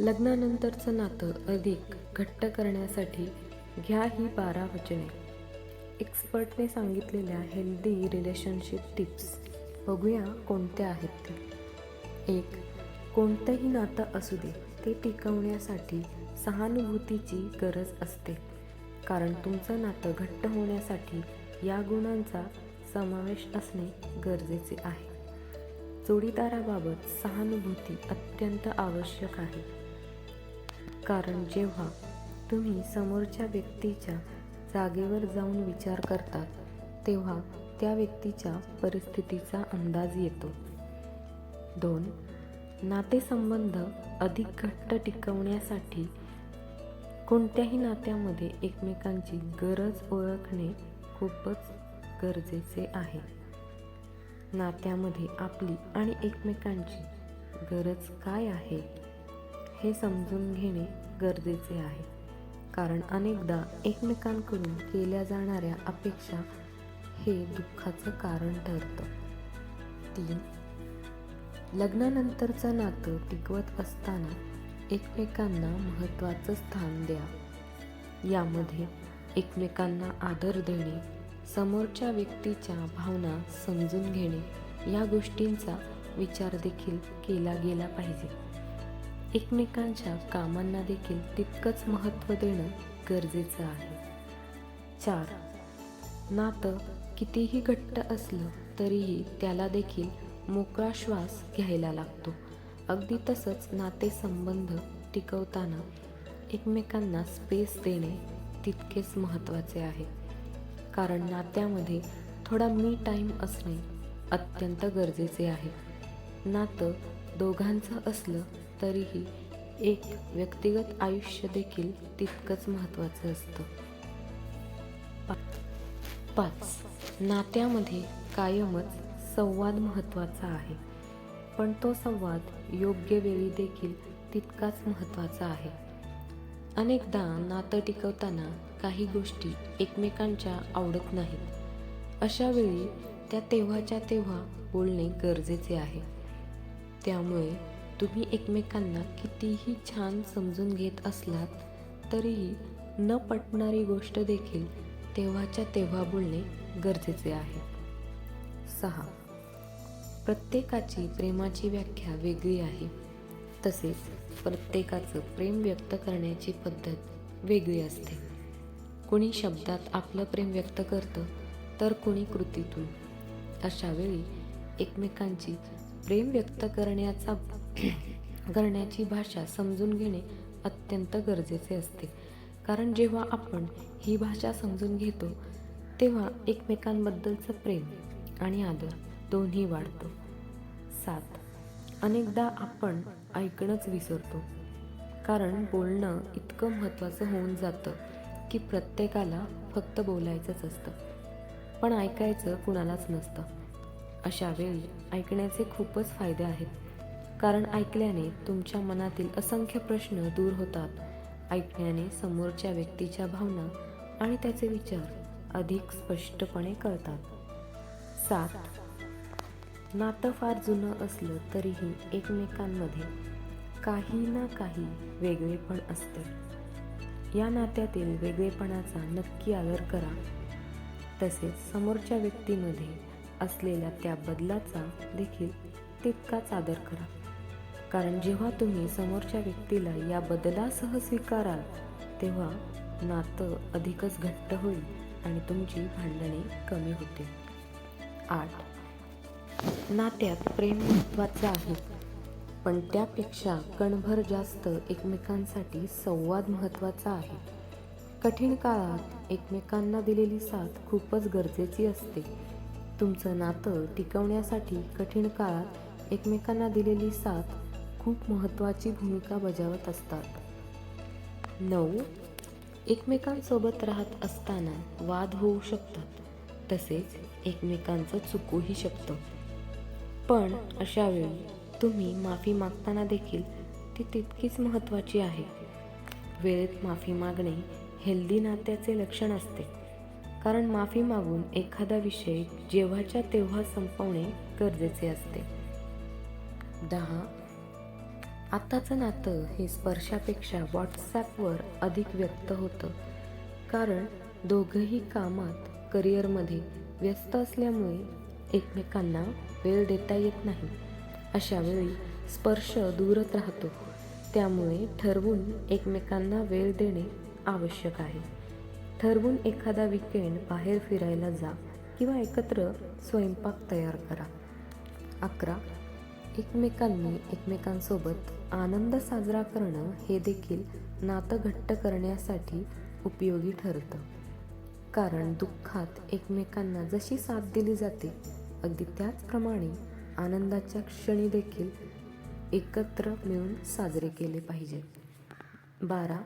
लग्नानंतरचं नातं अधिक घट्ट करण्यासाठी घ्या ही बारा वचने. एक्सपर्टने सांगितलेल्या हेल्दी रिलेशनशिप टिप्स बघूया कोणत्या आहेत ते. एक कोणतंही नातं असू दे ते टिकवण्यासाठी सहानुभूतीची गरज असते. कारण तुमचं नातं घट्ट होण्यासाठी या गुणांचा समावेश असणे गरजेचे आहे. जोडीदाराबाबत सहानुभूती अत्यंत आवश्यक आहे. कारण जेव्हा तुम्ही समोरच्या व्यक्तीच्या जागेवर जाऊन विचार करतात तेव्हा त्या व्यक्तीच्या परिस्थितीचा अंदाज येतो. दोन नातेसंबंध अधिक घट्ट टिकवण्यासाठी कोणत्याही नात्यामध्ये एकमेकांची गरज ओळखणे खूपच गरजेचे आहे. नात्यामध्ये आपली आणि एकमेकांची गरज काय आहे? हे समजून घेणे गरजेचे आहे. कारण अनेकदा एकमेकांकडून केल्या जाणाऱ्या अपेक्षा हे दुःखाचं कारण ठरतं. तीन. लग्नानंतरचं नातं टिकवत असताना एकमेकांना महत्त्वाचं स्थान द्या. यामध्ये एकमेकांना आदर देणे समोरच्या व्यक्तीच्या भावना समजून घेणे या गोष्टींचा विचार देखील केला गेला पाहिजे. एकमेकांच्या कामांना देखील तितकंच महत्त्व देणं गरजेचं आहे. चार नातं कितीही घट्ट असलं तरीही त्याला देखील मोकळा श्वास घ्यायला लागतो. अगदी तसंच नातेसंबंध टिकवताना एकमेकांना स्पेस देणे तितकेच महत्त्वाचे आहे. कारण नात्यामध्ये थोडा मी टाईम असणे अत्यंत गरजेचे आहे. नातं दोघांचं असलं तरीही एक व्यक्तिगत आयुष्य देखील तितकंच महत्त्वाचं असतं. पा- पाच नात्यामध्ये कायमच संवाद महत्त्वाचा आहे. पण तो संवाद योग्य वेळी देखील तितकाच महत्त्वाचा आहे. अनेकदा नातं टिकवताना काही गोष्टी एकमेकांच्या आवडत नाहीत. अशा वेळी त्या तेव्हाच्या तेव्हा बोलणे गरजेचे आहे. त्यामुळे तुम्ही एकमेकांना कितीही छान समजून घेत असलात तरीही न पटणारी गोष्ट देखील तेव्हाच्या तेव्हा बोलणे गरजेचे आहे. सहा. प्रत्येकाची प्रेमाची व्याख्या वेगळी आहे. तसेच प्रत्येकाचं प्रेम व्यक्त करण्याची पद्धत वेगळी असते. कुणी शब्दात आपलं प्रेम व्यक्त करतं तर कुणी कृतीतून. अशावेळी एकमेकांची प्रेम व्यक्त करण्याचा करण्याची भाषा समजून घेणे अत्यंत गरजेचे असते. कारण जेव्हा आपण ही भाषा समजून घेतो तेव्हा एकमेकांबद्दलचं प्रेम आणि आदर दोन्ही वाढतो. सात. अनेकदा आपण ऐकणंच विसरतो. कारण बोलणं इतकं महत्त्वाचं होऊन जातं की प्रत्येकाला फक्त बोलायचंच असतं. पण ऐकायचं कुणालाच नसतं. अशा वेळी ऐकण्याचे खूपच फायदे आहेत. कारण ऐकल्याने तुमच्या मनातील असंख्य प्रश्न दूर होतात. ऐकण्याने समोरच्या व्यक्तीच्या भावना आणि त्याचे विचार अधिक स्पष्टपणे कळतात. सात. नातं फार जुनं असलं तरीही एकमेकांमध्ये काही ना काही वेगळेपण असते. या नात्यातील वेगळेपणाचा नक्की आदर करा. तसेच समोरच्या व्यक्तीमध्ये असलेल्या त्या बदलाचा देखील तितकाच आदर करा. कारण जेव्हा तुम्ही समोरच्या व्यक्तीला या बदलासह स्वीकाराल तेव्हा नातं अधिकच घट्ट होईल आणि तुमची भांडणे कमी होतील. आठ. नात्यात प्रेम महत्त्वाचं आहे पण त्यापेक्षा कणभर जास्त एकमेकांसाठी संवाद महत्त्वाचा आहे. कठीण काळात एकमेकांना दिलेली साथ खूपच गरजेची असते. तुमचं नातं टिकवण्यासाठी कठीण काळात एकमेकांना दिलेली साथ खूप महत्त्वाची भूमिका बजावत असतात. नऊ एकमेकांसोबत राहत असताना वाद होऊ शकतात तसेच एकमेकांचं चुकूही शकतं. पण अशा वेळी तुम्ही माफी मागताना देखील ती तितकीच महत्त्वाची आहे. वेळेत माफी मागणे हेल्दी नात्याचे लक्षण असते. कारण माफी मागून एखादा विषय जेव्हाच्या तेव्हा संपवणे गरजेचे असते. दहा आताचं नातं हे स्पर्शापेक्षा व्हॉट्सॲपवर अधिक व्यक्त होतं. कारण दोघंही कामात करिअरमध्ये व्यस्त असल्यामुळे एकमेकांना वेळ देता येत नाही. अशा वेळी स्पर्श दूरत राहतो. त्यामुळे ठरवून एकमेकांना वेळ देणे आवश्यक आहे. ठरवून एखादा विकेंड बाहेर फिरायला जा किंवा एकत्र स्वयंपाक तयार करा. अकरा एकमेकांनी एकमेकांसोबत आनंद साजरा करणं हे देखील नातं घट्ट करण्यासाठी उपयोगी ठरतं. कारण दुःखात एकमेकांना जशी साथ दिली जाते अगदी त्याचप्रमाणे आनंदाच्या क्षणी देखील एकत्र मिळून साजरे केले पाहिजे. बारा